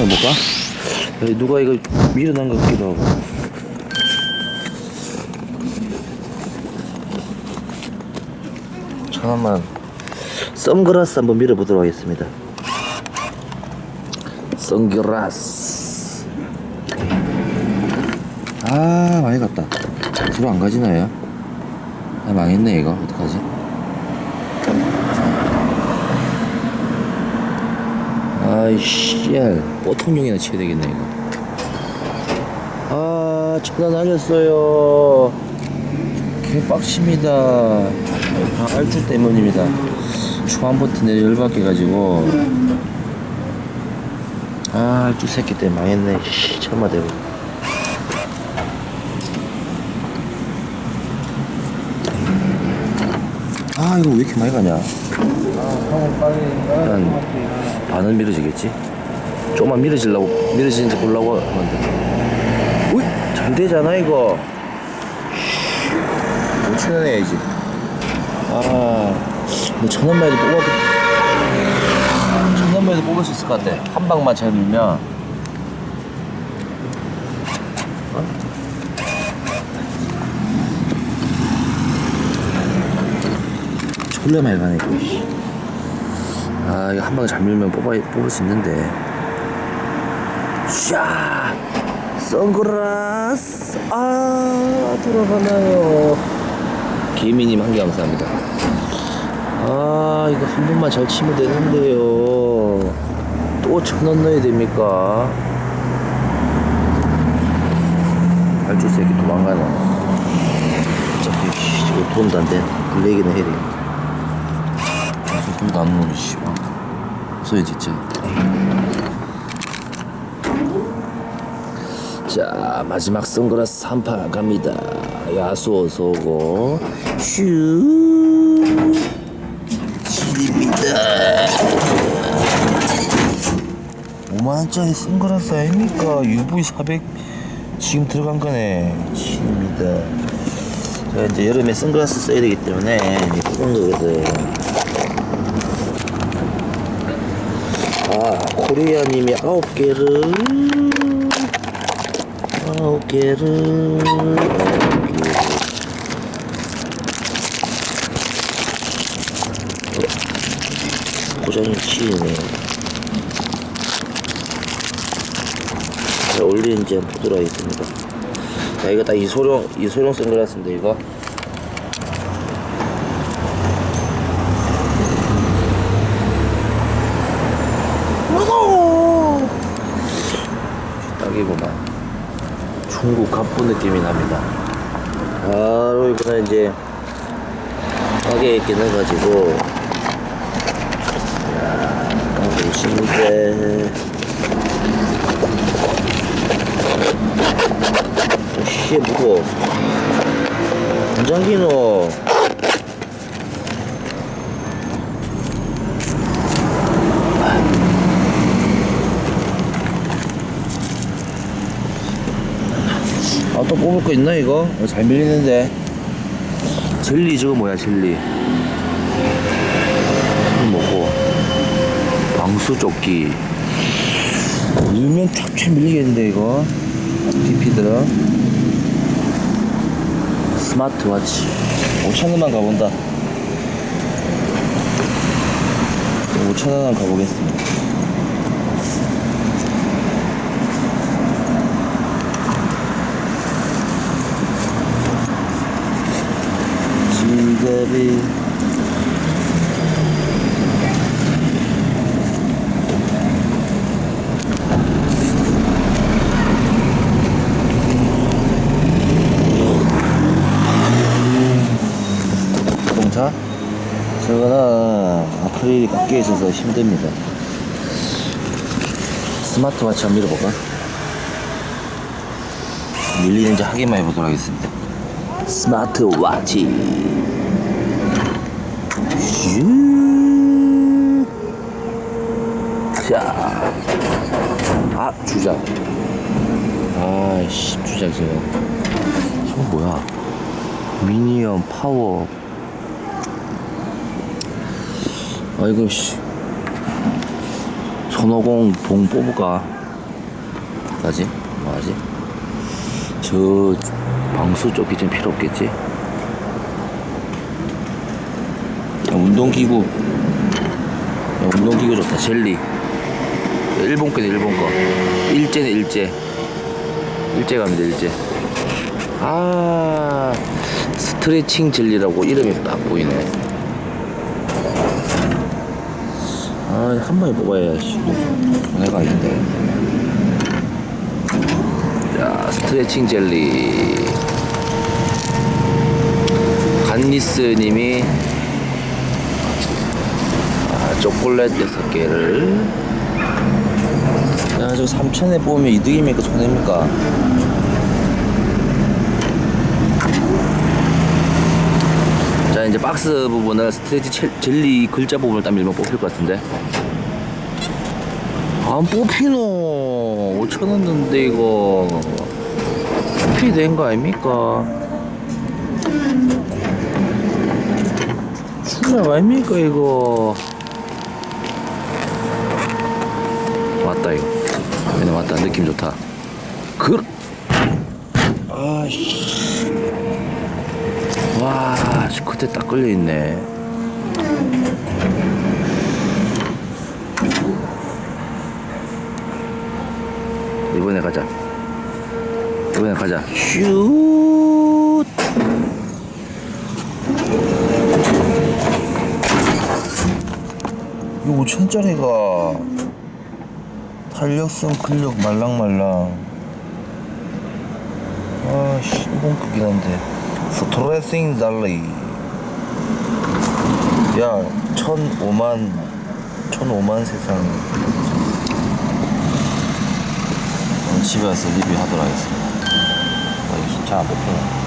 한번? 여기 누가 이거 밀어놓은 것 같기도 하고. 잠깐만. 선글라스 한번 밀어보도록 하겠습니다. 선글라스. 아, 많이 갔다. 뒤로 안 가지나요? 아, 망했네, 이거. 어떡하지? 아이씨, 보통용이나 쳐야 되겠네, 이거. 아, 전화 날렸어요. 개빡칩니다. 아, 알주 때문입니다. 초안 버튼에 열받게 가지고. 아, 알주 새끼 때문에 망했네. 씨, 참아 대고. 아, 이거 왜 이렇게 많이 가냐? 일단 반은 밀어지겠지? 조금만 밀어지려고 밀어지는지 보려고 하는데 우이 잘 되잖아 이거 5천원 해야지 아뭐 천원만 해도 뽑아도 천원만 해도 뽑을 수 있을 것 같아 한 방만 잘 밀면 어? 가네 이거 씨. 아 이거 한 방에 잘 밀면 뽑아, 뽑을 수 있는데. 샤! 선글라스! 아 돌아가나요? 개미님 한 개 감사합니다. 아 이거 한 번만 잘 치면 되는데요. 또 천원 넣어야 됩니까? 알줄 새끼 도망가네. 어차피 씨, 이거 돈도 안돼. 블레이기는 해야 돼 손도 안 놓으면 씨발 소리 진짜 자 마지막 선글라스 한판 갑니다. 야수 어서 오고. 슈. 지립니다. 5만원짜리 선글라스 아닙니까? UV 400 지금 들어간 거네. 지립니다. 제가 이제 여름에 선글라스 써야 되기 때문에 뽑은 거거든 아, 코리아님이 아홉 개를 아홉 개를 고장이 치이네. 잘 올리는지 한번 보도록 하겠습니다. 자, 이거 다 이소룡, 이소룡 선글라스인데, 이거. 딱이구만. 중국 갑부 느낌이 납니다. 바로 이거는 이제 가게에 있긴 해가지고 야, 보시는데 오씨 무거워. 전장기노 뽑을 거 있나 이거? 어, 잘 밀리는데. 젤리 저거 뭐야 젤리? 뭐고 방수조끼. 밀면 쫙쫙 밀리겠는데 이거? DP들은? 스마트워치. 5천원만 가본다. 5천원만 가보겠습니다 지갑이 자동차 저거는 깎여 있어서 힘듭니다 스마트워치 한번 밀어볼까? 밀리는지 확인만 해보도록 하겠습니다 스마트워치 슈. 자. 아, 주작. 아이씨, 주작 저거. 저거 뭐야? 미니엄 파워. 아이고, 씨. 손오공 봉 뽑을까? 어떡하지? 뭐하지? 저 방수 조끼 좀 필요 없겠지? 야, 운동기구. 야, 운동기구 좋다. 젤리. 일본 거네 일본 거. 일제네 일제. 일제 갑니다 일제. 아 스트레칭 젤리라고 이름이 딱 보이네. 아한 번에 뽑아야 씨 전화가 아닌데 자 스트레칭 젤리. 간니스님이 아, 초콜릿 6개를 야, 저 3천에 뽑으면 이득입니까? 손해입니까? 자, 이제 박스 부분을 첼- 젤리 글자 부분을 딱 밀면 뽑힐 것 같은데. 안 뽑히노. 5천원 든데, 이거. 뽑히 된거 아닙니까? 충격 아닙니까, 이거? 왔다 이거. 얘네 왔다. 느낌 좋다. 그 아씨. 와 씨, 끝에 딱 걸려있네. 이번에 가자. 이번에 가자. 슛 이거 5천짜리가 탄력성 근력 말랑말랑. 아씨 이건 크긴 한데. 스트레싱 달리. 야 천오만 천오만 세상. 집에 와서 리뷰하도록 하겠습니다. 아 이거 진짜 안 뽑히네